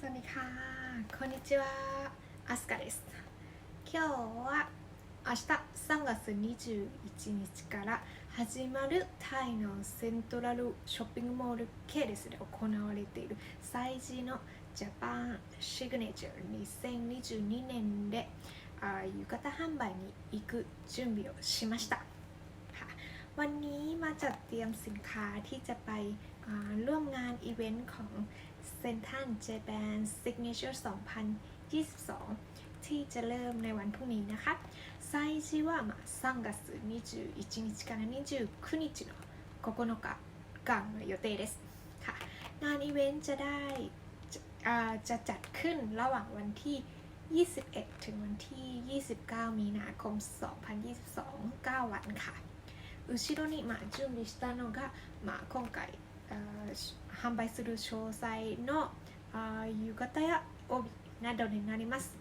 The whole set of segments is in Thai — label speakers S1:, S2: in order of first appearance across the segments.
S1: สวัสดีค่ะこんにちはアスカです今日は明日3月21日から始まるタイのセントラルショッピングモール系列で行われている祭事のジャパンシグネチャー2022年であ浴衣販売に行く準備をしましたค่ะวันนี้มาจัดเตรียมสินค้าที่จะไปอ่า ร่วมงานอีเวนต์ของ เซนทันเจแปนซิกเนเจอร์2022 ที่จะเริ่มในวันพรุ่งนี้นะคะไซจิはまあ3月21日から29日の9日間の予定ですค่ะงานอีเวนต์จะได้จะอ่าจะจัดขึ้นระหว่างวันที่ 21 ถึงวันที่ 29 มีนาคม 2022 9 วันค่ะ後ろにまあ準備したのが、まあ、今回あー 販売する詳細のあー浴衣や帯などになります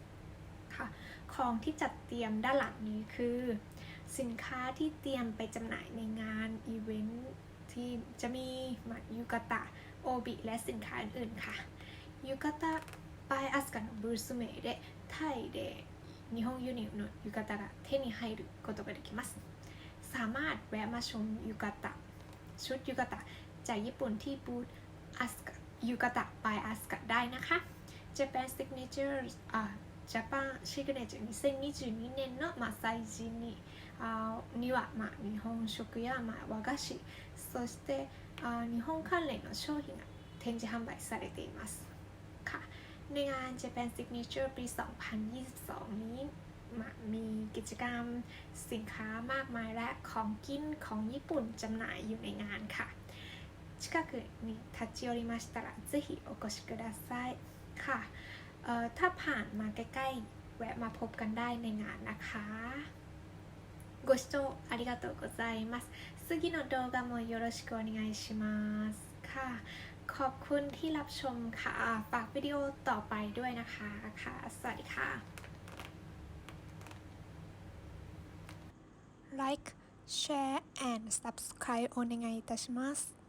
S1: ค่ะของที่จัดเตรียมด้านหลังนี้คือ สินค้าที่เตรียมไปจำหน่ายในงานอีเวนต์ที่จะมีมายูกาตะโอบิและสินค้าอื่นๆค่ะยูกาตะバイアスカのブース名でタイで日本輸入の浴衣が手に入ることができますสามารถแวะมาชมยูกาตะชุดยูกาตะ จากญี่ปุ่นที่บูธアスカยูกาตะ by アスカได้นะคะ Japan Signature อ่า Japan Signature 2022年の、まあ、祭事にあには、まあ、日本食や、まあ、和菓子そしてあ日本関連の商品が展示販売されていますค่ะในงาน Japan Signature ปี 2022 นี้มามีกิจกรรมสินค้ามากมายและของกินของญี่ปุ่นจำหน่ายอยู่ในงานค่ะ 近くに立ち寄りましたらぜひお越しくださいค่ะเอ่อถ้าผ่านมาใกล้ๆ แวะมาพบกันได้ในงานนะคะご視聴ありがとうございます次の動画もよろしくお願いしますค่ะ ขอบคุณที่รับชมค่ะ ฝากวิดีโอต่อไปด้วยนะคะค่ะ สวัสดีค่ะ
S2: Like Share and Subscribe お願いいたします